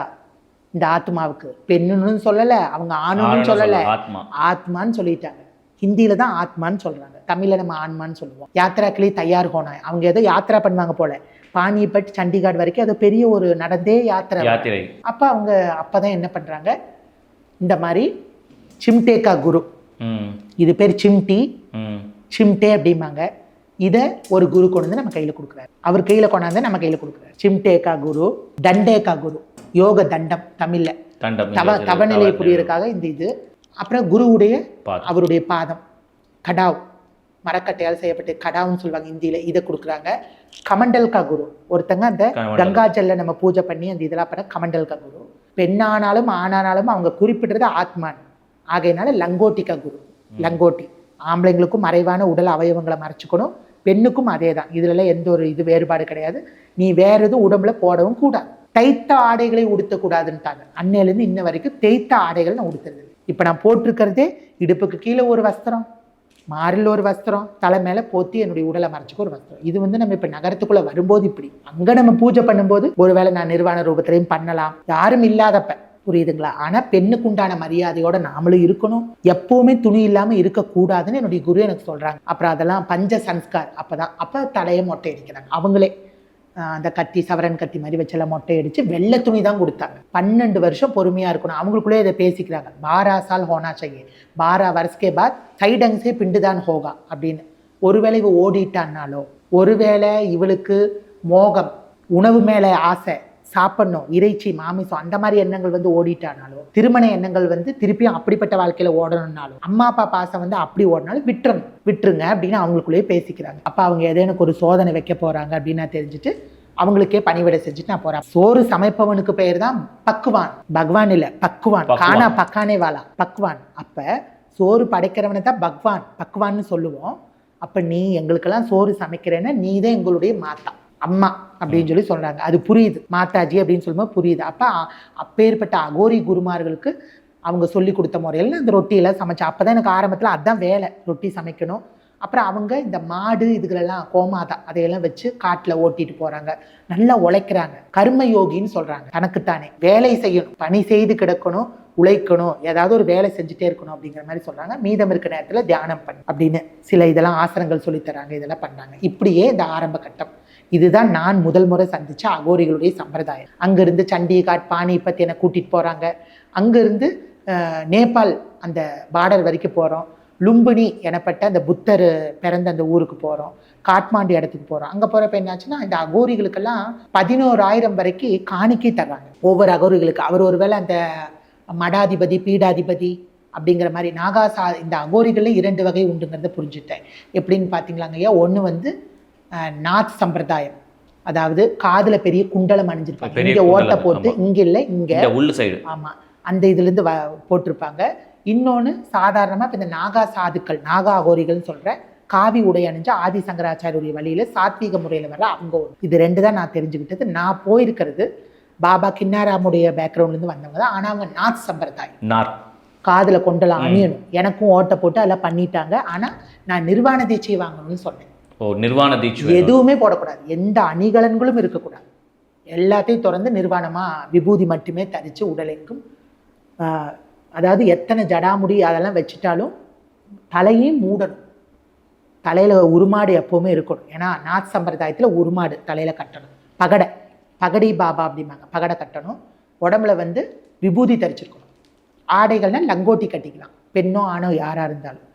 இந்த ஆத்மாவுக்கு. பெண்ணுன்னு சொல்லலை அவங்க ஆணுன்னு சொல்லலை. சொல்லல, ஆத்மா. ஆத்மான்னு சொல்லிட்டாங்க. ஹிந்தியில தான் ஆத்மான்னு சொல்றாங்க. தமிழ்ல நம்ம ஆன்மான்னு சொல்லுவோம். யாத்திராக்களே தயார் ஹோனா அவங்க ஏதோ யாத்திரா பண்ணுவாங்க போல. பானிபட் சண்டிகாட் வரைக்கும் அது பெரிய ஒரு நடந்தே யாத்திரை. அப்ப அவங்க அப்பதான் என்ன பண்றாங்க? இந்த மாதிரி சிம்டேக்கா குரு. இது பேர் சிம்டி. சிம்டே அப்படிம்பாங்க. இதை ஒரு குரு கொண்டு வந்து நம்ம கையில கொடுக்குறாரு. அவர் கையில கொண்டாந்து நம்ம கையில கொடுக்குறாரு. சிம்டேக்கா குரு தண்டேக்கா குரு. யோக தண்டம் தமிழ்ல. தவ தவநிலை தவ- புரியறதுக்காக இந்த இது. அப்புறம் குருவுடைய. அவருடைய பாதம். கடாவ். மரக்கட்டையால் செய்யப்பட்ட கடாவ்னு சொல்லுவாங்க இந்தியில. இதை கொடுக்குறாங்க. கமண்டல்கா குரு. ஒருத்தங்க அந்த. கங்காஜல்ல நம்ம பூஜை பண்ணி அந்த இதெல்லாம் பண்ண கமண்டல்கா குரு. பெண்ணானாலும் ஆணானாலும் அவங்க குறிப்பிடுறது ஆத்மான் ஆகையினால லங்கோட்டிகா குரு. லங்கோட்டி. ஆம்பளைங்களுக்கும் மறைவான உடல் அவயவங்களை மறைச்சுக்கணும். பெண்ணுக்கும் அதே தான் இதுலலாம் எந்த ஒரு இது வேறுபாடு கிடையாது. நீ வேற எதுவும் உடம்புல போடவும் கூடாது. தைத்த ஆடைகளை உடுத்தக்கூடாதுன்ட்டாங்க. அன்னையிலேருந்து இன்ன வரைக்கும் தேய்த்த ஆடைகள் நான் உடுத்துறது இப்போ நான் போட்டிருக்கிறதே இடுப்புக்கு கீழே ஒரு வஸ்திரம் மாறில் ஒரு வஸ்திரம் தலை மேலே போத்தி என்னுடைய உடலை மறைச்சிக்க ஒரு வஸ்திரம். இது வந்து நம்ம இப்போ நகரத்துக்குள்ளே வரும்போது இப்படி. அங்கே நம்ம பூஜை பண்ணும்போது ஒருவேளை நான் நிர்வாண ரூபத்திலையும் பண்ணலாம். யாரும் இல்லாதப்ப. புரியுதுங்களா? ஆனால் பெண்ணுக்கு உண்டான மரியாதையோட நாமளும் இருக்கணும். எப்பவுமே துணி இல்லாமல் இருக்கக்கூடாதுன்னு என்னுடைய குரு எனக்கு சொல்கிறாங்க அப்புறம் அதெல்லாம் பஞ்ச சன்ஸ்கார் அப்பதான். அப்போ தலையை மொட்டை அடிக்கிறாங்க. அவங்களே. அந்த கத்தி சவரன் கத்தி மாதிரி வச்செல்லாம் மொட்டை அடிச்சு வெள்ளை துணி தான் கொடுத்தாங்க. பன்னெண்டு வருஷம் பொறுமையாக இருக்கணும். அவங்களுக்குள்ளே இதை பேசிக்கிறாங்க. பாரா சால் ஹோனா செய்ய. பாரா வருஷக்கே பாத் சைடங்ஸே பிண்டுதான் ஹோகா அப்படின்னு. ஒருவேளை இவ ஓடிட்டான்னாலோ ஒருவேளை இவளுக்கு மோகம் உணவு மேலே ஆசை சாப்பிடணும் இறைச்சி மாமிசம் அந்த மாதிரி எண்ணங்கள் வந்து ஓடிட்டானாலும் திருமண எண்ணங்கள் வந்து திருப்பியும் அப்படிப்பட்ட வாழ்க்கையில ஓடணும்னாலும் அம்மா அப்பா பாசம் வந்து அப்படி ஓடினாலும் விட்டுறணும். விட்டுருங்க அப்படின்னு அவங்களுக்குள்ளேயே பேசிக்கிறாங்க. அப்ப அவங்க ஏதோ எனக்கு ஒரு சோதனை வைக்க போறாங்க அப்படின்னு தெரிஞ்சுட்டு அவங்களுக்கே பணிவிடை செஞ்சுட்டு நான் போறேன். சோறு சமைப்பவனுக்கு பெயர் தான் பக்குவான். பகவான் இல்ல பக்குவான். கானா பக்கானே வாலா பக்குவான். அப்ப சோறு படைக்கிறவனை தான் பக்வான். பக்குவான்னு சொல்லுவோம். அப்ப நீ எங்களுக்கெல்லாம் சோறு சமைக்கிறேன்னா நீ தான் எங்களுடைய மாதா அம்மா. அப்படின்னு சொல்லி சொல்றாங்க. அது புரியுது. மாதாஜி அப்படின்னு சொல்லும்போது புரியுது. அப்ப அப்பேற்பட்ட அகோரி குருமார்களுக்கு அவங்க சொல்லி கொடுத்த முறையில் இந்த ரொட்டியெல்லாம் சமைச்சா அப்பதான் எனக்கு ஆரம்பத்துல அதான் வேலை. ரொட்டி சமைக்கணும். அப்புறம் அவங்க இந்த மாடு இதுகளெல்லாம் கோமாதா அதையெல்லாம் வச்சு காட்டுல ஓட்டிட்டு போறாங்க. நல்லா உழைக்கிறாங்க. கர்ம யோகின்னு சொல்றாங்க. தனக்குத்தானே. வேலை செய்யணும். பணி செய்து கிடக்கணும். உழைக்கணும். ஏதாவது ஒரு வேலை செஞ்சுட்டே இருக்கணும் அப்படிங்கிற மாதிரி சொல்றாங்க. மீதம் இருக்க நேரத்துல தியானம் பண்ணு அப்படின்னு சில இதெல்லாம் ஆசனங்கள் சொல்லித் தராங்க. இதெல்லாம் பண்றாங்க இப்படியே இந்த ஆரம்ப கட்டம். இதுதான் நான் முதல் முறை சந்தித்த அகோரிகளுடைய சம்பிரதாயம். அங்கேருந்து சண்டிகாட் பானிபத் என்னை கூட்டிட்டு போகிறாங்க அங்கேருந்து நேபாள் அந்த பார்டர் வரைக்கும் போகிறோம் லும்பினி எனப்பட்ட அந்த புத்தர் பிறந்த அந்த ஊருக்கு போகிறோம் காட்மாண்டு இடத்துக்கு போகிறோம் அங்கே போகிறப்ப என்னாச்சுன்னா இந்த அகோரிகளுக்கெல்லாம் பதினோராயிரம் வரைக்கும் காணிக்கை தர்றாங்க. ஒவ்வொரு அகோரிகளுக்கு. அவர் ஒருவேளை அந்த மடாதிபதி பீடாதிபதி அப்படிங்கிற மாதிரி நாகாசா இந்த அகோரிகளில் இரண்டு வகை உண்டுங்கிறத புரிஞ்சுட்டேன் எப்படின்னு பார்த்தீங்களாங்க ஐயா ஒன்று வந்து நாத் சம்பிரதாயம். அதாவது காதில் பெரிய குண்டலம் அணிஞ்சிருப்பாங்க. இங்கே ஓட்டை போட்டு ஆமா. இங்கே இல்லை இங்கே உள்ள சைடு. ஆமாம் அந்த இதுலேருந்து வ போட்டிருப்பாங்க. இன்னொன்று சாதாரணமாக இப்போ இந்த நாகா சாதுக்கள் நாகா அகோரிகள்னு சொல்கிற காவி உடை அணிஞ்ச ஆதி சங்கராச்சாரியுடைய வழியில் சாத்வீக முறையில் வர அவங்க. இது ரெண்டு தான் நான் தெரிஞ்சுக்கிட்டது நான் போயிருக்கிறது பாபா கின்னாராமுடைய பேக்ரவுண்ட்லேருந்து வந்தவங்க தான். ஆனால் அவங்க நாத் சம்பிரதாயம். நார். காதில் கொண்டலாம் அணியணும். எனக்கும் ஓட்டை போட்டு அதெல்லாம் பண்ணிட்டாங்க. ஆனால் நான் நிர்வாண தீட்சை வாங்கணும்னு சொன்னேன். ஓ நிர்வாண தீட்சை எதுவுமே போடக்கூடாது. எந்த அணிகலன்களும் இருக்கக்கூடாது. எல்லாத்தையும் திறந்து நிர்வாணமாக விபூதி மட்டுமே தரித்து உடலெங்கும் அதாவது எத்தனை ஜடாமுடி அதெல்லாம் வச்சுட்டாலும் தலையும் மூடணும். தலையில் உருமாடு எப்போவுமே இருக்கணும். ஏன்னா நாத் சம்பிரதாயத்தில் உருமாடு தலையில் கட்டணும். பகடை. பகடி பாபா அப்படிம்பாங்க. பகடை கட்டணும். உடம்புல வந்து விபூதி தரிச்சிருக்கணும். ஆடைகள்னா லங்கோட்டி கட்டிக்கலாம். பெண்ணோ ஆணோ யாராக இருந்தாலும்.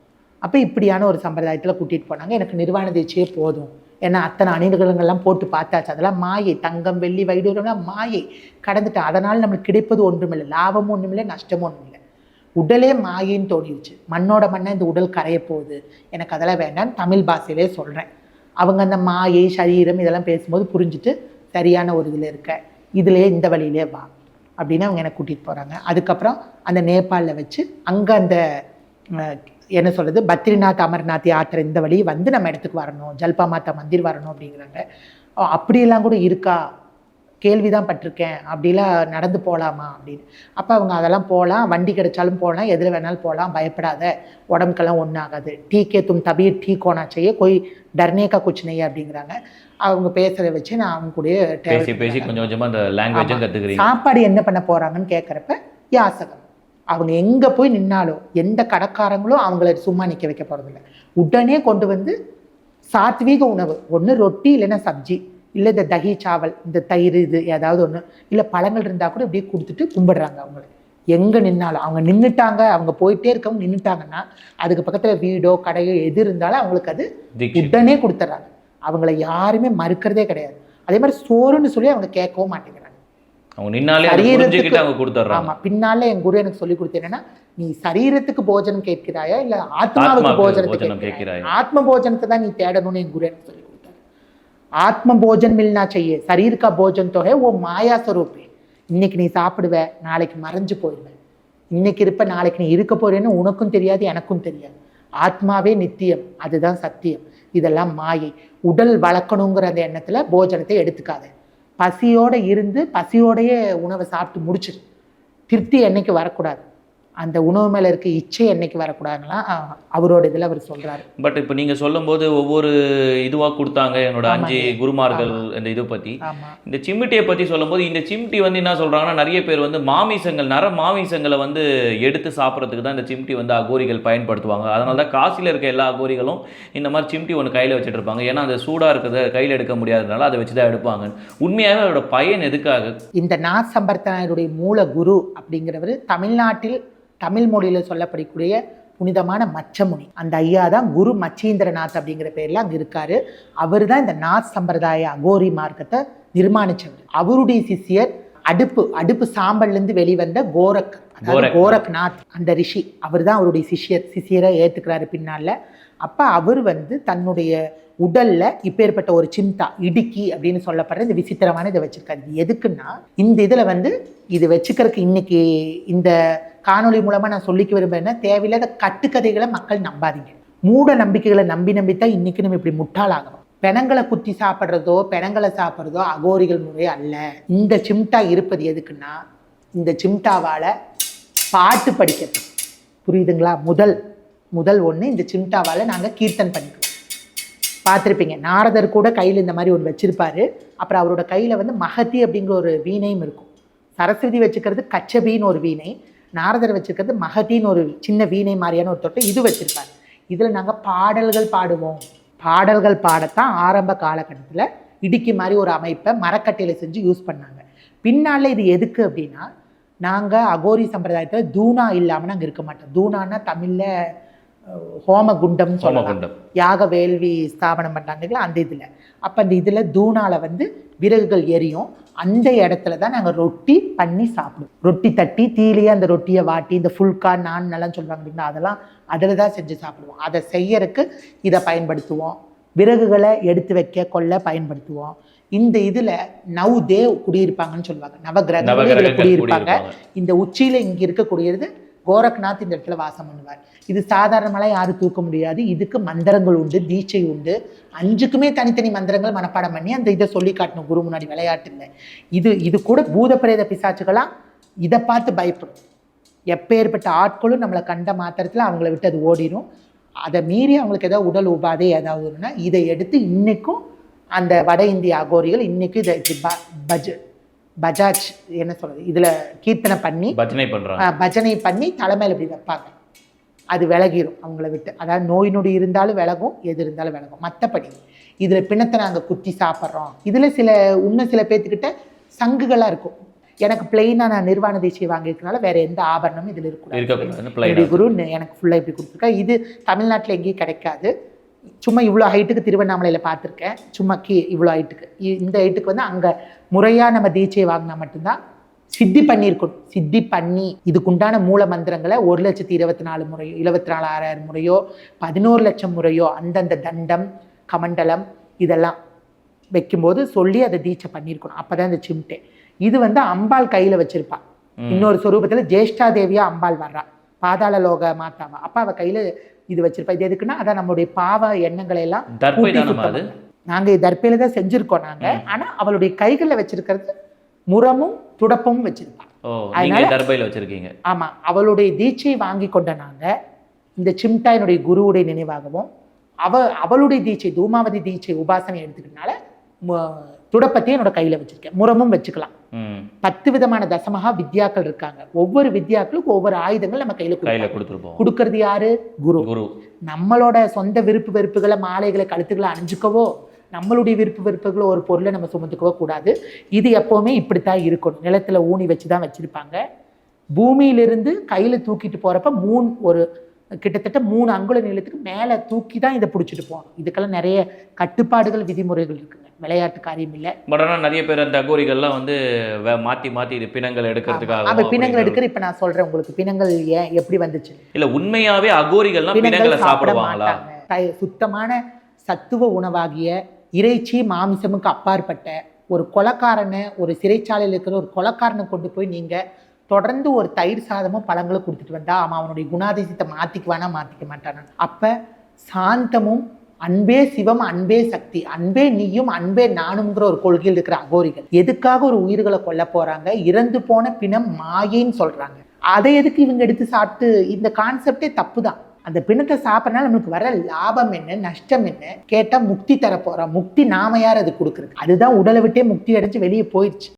அப்போ இப்படியான ஒரு சம்பிரதாயத்தில் கூட்டிகிட்டு போனாங்க. எனக்கு நிர்வாண தீட்சையே போதும். ஏன்னா அத்தனை அணிகலங்கள்லாம் போட்டு பார்த்தாச்சு. அதெல்லாம் மாயை தங்கம் வெள்ளி வைடூரம்லாம் மாயை. கடந்துட்டேன் அதனால் நம்மளுக்கு கிடைப்பது ஒன்றுமில்லை. லாபமும் ஒன்றுமில்லை நஷ்டமும் ஒன்றுமில்லை. உடலே மாயின்னு தோணிடுச்சு மண்ணோட மண்ணை இந்த உடல் கரைய போகுது. எனக்கு அதெல்லாம் வேண்டாம்னு தமிழ் பாஷையிலே சொல்கிறேன் அவங்க அந்த மாயை சரீரம் இதெல்லாம் பேசும்போது புரிஞ்சுட்டு சரியான ஒரு இதில் இருக்க இதிலே இந்த வழியிலே வா அப்படின்னு அவங்க என்னை கூட்டிகிட்டு போகிறாங்க அதுக்கப்புறம் அந்த நேபாளில் வச்சு அங்கே அந்த என்ன சொல்கிறது பத்ரிநாத் அமர்நாத் யாத்திரை இந்த வழி வந்து நம்ம இடத்துக்கு வரணும். ஜல்பா மாதா மந்திர் வரணும் அப்படிங்கிறாங்க. அப்படியெல்லாம் கூட இருக்கா? கேள்விதான் பட்டிருக்கேன். அப்படிலாம் நடந்து போகலாமா அப்படின்னு. அப்போ அவங்க அதெல்லாம் போகலாம் வண்டி கிடைச்சாலும் போகலாம் எதில் வேணாலும் போகலாம் பயப்படாத. உடம்புக்கெல்லாம் ஒன்றும் ஆகாது. டீ கே தும் தபீர் டீ கோனா செய்ய கொய் டர்னேக்கா குச் நெய் அப்படிங்கிறாங்க. அவங்க பேசுகிறத வச்சு நான் அவங்க கூட பேசி பேசி கொஞ்சம் கொஞ்சமா அந்த லாங்குவேஜும் கத்துக்கிறீங்க. சாப்பாடு என்ன பண்ண போகிறாங்கன்னு கேட்குறப்ப யாசகம். அவங்க எங்கே போய் நின்னாலும் எந்த கடைக்காரங்களும் அவங்கள சும்மா நிற்க வைக்க போகிறதில்ல உடனே கொண்டு வந்து சாத்வீக உணவு. ஒன்று ரொட்டி இல்லைன்னா சப்ஜி இல்லை இந்த தஹி சாவல் இந்த தயிர் இது ஏதாவது ஒன்று இல்லை பழங்கள் இருந்தால் கூட இப்படியே கொடுத்துட்டு கும்பிடுறாங்க அவங்கள. எங்கே நின்னாலும் அவங்க நின்றுட்டாங்க அவங்க போயிட்டே இருக்கவங்க நின்றுட்டாங்கன்னா அதுக்கு பக்கத்தில் வீடோ கடையோ எது இருந்தாலும் அவங்களுக்கு அது உடனே கொடுத்துட்றாங்க அவங்கள யாருமே மறுக்கிறதே கிடையாது. அதே மாதிரி சோறுன்னு சொல்லி அவங்க கேட்கவும் மாட்டேங்கிறாங்க. அவங்க நின்னாலே புரிஞ்சுக்கிட்டு அவங்க கொடுத்துட்றாங்க. ஆமா பின்னால என் குரு எனக்கு சொல்லி கொடுத்து என்னன்னா நீ சரீரத்துக்கு போஜனம் கேட்கிறாயா இல்ல ஆத்மாவுக்கு போஜனம் கேட்கிறாயா? ஆத்ம போஜனத்தை தான் நீ தேடணும்னு என் குரு எனக்கு சொல்லி கொடுத்தாரு. ஆத்ம போஜன் மில்னா செய்ய சரீர் கா போஜன் தொகை ஓ மாயா ஸ்வரூபே இன்னைக்கு நீ சாப்பிடுவ நாளைக்கு மறைஞ்சு போயிடுவ. இன்னைக்கு இருப்ப நாளைக்கு நீ இருக்க போறேன்னு உனக்கும் தெரியாது எனக்கும் தெரியாது. ஆத்மாவே நித்தியம் அதுதான் சத்தியம். இதெல்லாம் மாயை. உடல் வளர்க்கணுங்கிற அந்த எண்ணத்துல போஜனத்தை எடுத்துக்காத. பசியோடு இருந்து பசியோடையே உணவை சாப்பிட்டு முடிச்சிரு. திருப்தி என்றைக்கு வரக்கூடாது. அந்த உணவு மேல இருக்க இச்சை என்னைக்கு வரக்கூடாதுலாம் அஹ், அவரோட இதுல அவர் சொல்றாரு. பட் இப்போ நீங்க சொல்லும்போது ஒவ்வொரு இதுவா கொடுத்தாங்க என்னோட அஞ்சு. குருமார்கள் இந்த இது ஆமா. இந்த சிமிட்டியை பற்றி சொல்லும்போது இந்த சிமிட்டி வந்து என்ன சொல்றாங்கன்னா நிறைய பேர் வந்து மாமிசங்கள் நர மாமிசங்களை வந்து எடுத்து சாப்பிட்றதுக்கு தான் இந்த சிமிட்டி வந்து அகோரிகள் பயன்படுத்துவாங்க. அதனால தான் காசில் இருக்க எல்லா அகோரிகளும் இந்த மாதிரி சிமிட்டி ஒன்று கையில் வச்சுட்டு இருப்பாங்க ஏன்னா அந்த சூடாக இருக்கிறத கையில் எடுக்க முடியாததுனால அதை வச்சு தான் எடுப்பாங்க உண்மையாகவே அதோட பயன் எதுக்காக? இந்த நாத் சம்பர்த்தனாருடைய மூல குரு அப்படிங்கிறவர் தமிழ்நாட்டில் தமிழ் மொழியில சொல்லப்படக்கூடிய புனிதமான மச்சமுனி. அந்த ஐயா தான் குரு மச்சீந்திரநாத் அப்படிங்கிற பேர்ல அங்க இருக்காரு. அவர் தான் இந்த நாத் சம்பிரதாய அகோரி மார்க்கத்தை நிர்மாணிச்சவர். அவருடைய சிஷ்யர் அடுப்பு அடுப்பு சாம்பல்ல இருந்து வெளிவந்த கோரக் அதாவது கோரக். கோரக்நாத் அந்த ரிஷி. அவர் தான் அவருடைய சிஷ்யர் சிஷியரை ஏத்துக்கிறாரு பின்னால. அப்ப அவர் வந்து தன்னுடைய உடல்ல இப்பேற்பட்ட ஒரு சிம்தா இடுக்கி அப்படின்னு சொல்லப்படுற இந்த விசித்திரமான இதை வச்சிருக்காரு. இது எதுக்குன்னா இந்த இதுல வந்து இது வச்சுக்கிறதுக்கு இன்னைக்கு இந்த காணொளி மூலமா நான் சொல்லிக்க விரும்புறேன்னா தேவையில்லாத கட்டுக்கதைகளை மக்கள் நம்பாதீங்க. மூட நம்பிக்கைகளை நம்பி நம்பித்தான் இன்னைக்கு நம்ம இப்படி முட்டாளாகணும். பெணங்களை குத்தி சாப்பிட்றதோ பெணங்களை சாப்பிட்றதோ அகோரிகள் முறை அல்ல. இந்த சிம்டா இருப்பது எதுக்குன்னா இந்த சிம்டாவால் பாட்டு படிக்கிறது. புரியுதுங்களா? முதல் முதல் ஒன்று இந்த சிம்டாவால் நாங்கள் கீர்த்தன் பண்ணிக்கிறோம். பார்த்துருப்பீங்க. நாரதர் கூட கையில் இந்த மாதிரி ஒன்று வச்சுருப்பார். அப்புறம் அவரோட கையில் வந்து மகத்தி அப்படிங்கிற ஒரு வீணையும் இருக்கும். சரஸ்வதி வச்சுக்கிறது கச்சபின்னு ஒரு வீணை. நாரதர் வச்சுக்கிறது மகத்தின்னு ஒரு சின்ன வீணை மாதிரியான ஒரு தொட்டை இது வச்சுருப்பார். இதில் நாங்கள் பாடல்கள் பாடுவோம். பாடல்கள் பாடத்தான் ஆரம்ப காலகட்டத்தில் இடுக்கி மாதிரி ஒரு அமைப்பை மரக்கட்டையில் செஞ்சு யூஸ் பண்ணாங்க. பின்னால் இது எதுக்கு அப்படின்னா நாங்கள் அகோரி சம்பிரதாயத்தில் தூணா இல்லாமல் நாங்கள் இருக்க மாட்டோம். தூணான்னா தமிழில் அஹ், ஹோம குண்டம் சொல்லலாம். ஹோமகுண்டம். யாக வேள்வி ஸ்தாபனம் பண்ணாங்களா அந்த இதில். அப்போ அந்த இதில் தூணால வந்து விறகுகள் எரியும். அந்த இடத்துல தான் நாங்கள் ரொட்டி பண்ணி சாப்பிடுவோம். ரொட்டி தட்டி தீலியே அந்த ரொட்டியை வாட்டி இந்த ஃபுல்கா நான் நல்லா சொல்கிறாங்க இல்லைங்களா அதெல்லாம் அதில் தான் செஞ்சு சாப்பிடுவோம். அதை செய்யறதுக்கு இதை பயன்படுத்துவோம். விறகுகளை எடுத்து வைக்க கொள்ள பயன்படுத்துவோம். இந்த இதில் நவ் தேவ் குடியிருப்பாங்கன்னு சொல்லுவாங்க. குடியிருப்பாங்க. குடியிருப்பாங்க. இந்த உச்சியில இங்க இருக்கக்கூடியது கோரக்நாத் இந்த இடத்துல வாசம் பண்ணுவார். இது சாதாரணமெல்லாம் யாரும் தூக்க முடியாது. இதுக்கு மந்திரங்கள் உண்டு தீட்சை உண்டு. அஞ்சுக்குமே தனித்தனி மந்திரங்கள் மனப்பாடம் பண்ணி அந்த இதை சொல்லி காட்டணும். குரு முன்னாடி விளையாட்டுன்னு இது இது கூட பூத பிரேத பிசாச்சுகளாம் இதை பார்த்து பயப்படும். எப்பேற்பட்ட ஆட்களும் நம்மளை கண்ட மாத்திரத்தில் அவங்கள விட்டு அது ஓடிடும் அதை மீறி அவங்களுக்கு ஏதாவது உடல் உபாதை ஏதாவது ஒன்றுனா இதை எடுத்து இன்றைக்கும் அந்த வட இந்திய அகோரிகள் இன்றைக்கும் இதை இப்படி ப- பஜாஜ் என்ன சொல்றது இதுல கீர்த்தனை பண்ணி பஜனை பண்றாங்க. ஆஹ், பஜனை பண்ணி தலைமையில் இப்படி வைப்பாங்க. அது விலகிரும் அவங்கள விட்டு. அதாவது நோய் நொடி இருந்தாலும் விலகும் எது இருந்தாலும் விலகும். மற்றபடி இதில் பிணத்தை நாங்கள் குத்தி சாப்பிட்றோம். இதில் சில இன்னும் சில பேர்த்துக்கிட்ட சங்குகளாக இருக்கும். எனக்கு பிளெயினாக நான் நிர்வாண தீட்சை வாங்கியிருக்கனால வேற எந்த ஆபரணமும் இதில் இருக்கக்கூடாது. குரு எனக்கு ஃபுல்லாக இப்படி கொடுத்துருக்கா இது தமிழ்நாட்டில் எங்கேயும் கிடைக்காது. சும்மா இவ்வளோ ஹைட்டுக்கு திருவண்ணாமலையில் பார்த்துருக்கேன் சும்மா கீ இவ்வளோ ஹைட்டுக்கு இந்த ஹைட்டுக்கு வந்து அங்கே முறையாக நம்ம தீட்சை வாங்கினா மட்டும்தான் சித்தி பண்ணியிருக்கணும் சித்தி பண்ணி இதுக்குண்டான மூல மந்திரங்களை ஒரு லட்சத்தி இருபத்தி நாலு முறையோ இருபத்தி நாலு ஆறாயிரம் முறையோ பதினோரு லட்சம் முறையோ அந்தந்த தண்டம் கமண்டலம் இதெல்லாம் வைக்கும்போது சொல்லி அதை தீட்சை பண்ணியிருக்கணும் அப்பதான் இந்த சிம்டே இது வந்து அம்பாள் கையில் வச்சிருப்பா. இன்னொரு சொரூபத்தில் ஜேஷ்டா தேவியா அம்பாள் வர்றா. பாதாள லோக மாதாவா. அப்ப அவ கையில இது வச்சிருப்பா. இது எதுக்குன்னா அதான் நம்மளுடைய பாவ எண்ணங்களை எல்லாம். நாங்க தர்பையில தான் செஞ்சிருக்கோம் நாங்க. ஆனா அவளுடைய கைகள்ல வச்சிருக்கிறது முரமும் துடப்பமும் வச்சிருப்பா. ஓ நீங்க அதனால- தர்பையில வச்சிருக்கீங்க. ஆமா அவளுடைய தீட்சை வாங்கி கொண்ட நாங்க இந்த சிம்டா என்னுடைய குருவுடைய நினைவாகவும் அவ அவளுடைய தீட்சை தூமாவதி தீட்சை உபாசனை எடுத்துக்கிறதுனால துடப்பத்தையும் என்னோட கையில வச்சிருக்கேன். முரமும் வச்சுக்கலாம். பத்து விதமான தசமகா வித்யாக்கள் இருக்காங்க. ஒவ்வொரு வித்யாக்களுக்கும் ஒவ்வொரு ஆயுதங்கள் நம்ம கையில கையில கொடுத்துருப்போம். கொடுக்கறது யாரு? குரு. குரு. நம்மளோட சொந்த விருப்பு வெறுப்புகளை மாலைகளை கழுத்துக்களை அணிஞ்சுக்கவோ நம்மளுடைய விருப்பு வெறுப்புகளை ஒரு பொருளை நம்ம சுமந்துக்கவோ கூடாது. இது எப்பவுமே இப்படித்தான் இருக்கணும். நிலத்துல ஊனி வச்சு தான் வச்சிருப்பாங்க. பூமியிலிருந்து கையில தூக்கிட்டு போறப்ப மூணு ஒரு கிட்டத்தட்ட மூணு அங்குல நீளத்துக்கு மேல தூக்கி தான் இதை பிடிச்சிட்டு போகணும். இதுக்கெல்லாம் நிறைய கட்டுப்பாடுகள் விதிமுறைகள் இருக்குங்க. விளையாட்டு காரியம் இல்லை. பட் ஆனா நிறைய பேர் அந்த அகோரிகள்லாம் வந்து மாத்தி மாத்தி இது பிணங்கள் எடுக்கிறதுக்காக அவ பிணங்கள் எடுக்கிற இப்ப நான் சொல்றேன் உங்களுக்கு பிணங்கள் ஏன் எப்படி வந்துச்சு? இல்ல உண்மையாவே அகோரிகள்லாம் பிணங்களை சாப்பிட மாட்டாங்க. சுத்தமான சத்துவ உணவாகிய இறைச்சி மாமிசமுக்கு அப்பாற்பட்ட ஒரு கொலக்காரனை ஒரு சிறைச்சாலையில் இருக்கிற ஒரு கொலக்காரனை கொண்டு போய் நீங்க தொடர்ந்து ஒரு தயிர் சாதமும் பழங்களும் கொடுத்துட்டு வந்தா அவன் அவனுடைய குணாதிசயத்தை மாற்றிக்குவானா மாற்றிக்க மாட்டானா? அப்போ சாந்தமும் அன்பே சிவம் அன்பே சக்தி அன்பே நீயும் அன்பே நானுங்கிற ஒரு கொள்கையில் இருக்கிற அகோரிகள் எதுக்காக ஒரு உயிர்களை கொல்ல போகிறாங்க இறந்து போன பிணம் மாயைன்னு சொல்கிறாங்க அதை எதுக்கு இவங்க எடுத்து சாப்பிட்டு இந்த கான்செப்டே தப்பு தான் அந்த பிணத்தை சாப்பிட்றனால நமக்கு வர லாபம் என்ன நஷ்டம் என்ன? கேட்டால் முக்தி தரப்போகிறோம் முக்தி நாம யார் அது கொடுக்குறது? அதுதான் உடலை விட்டே முக்தி அடைஞ்சு வெளியே போயிடுச்சு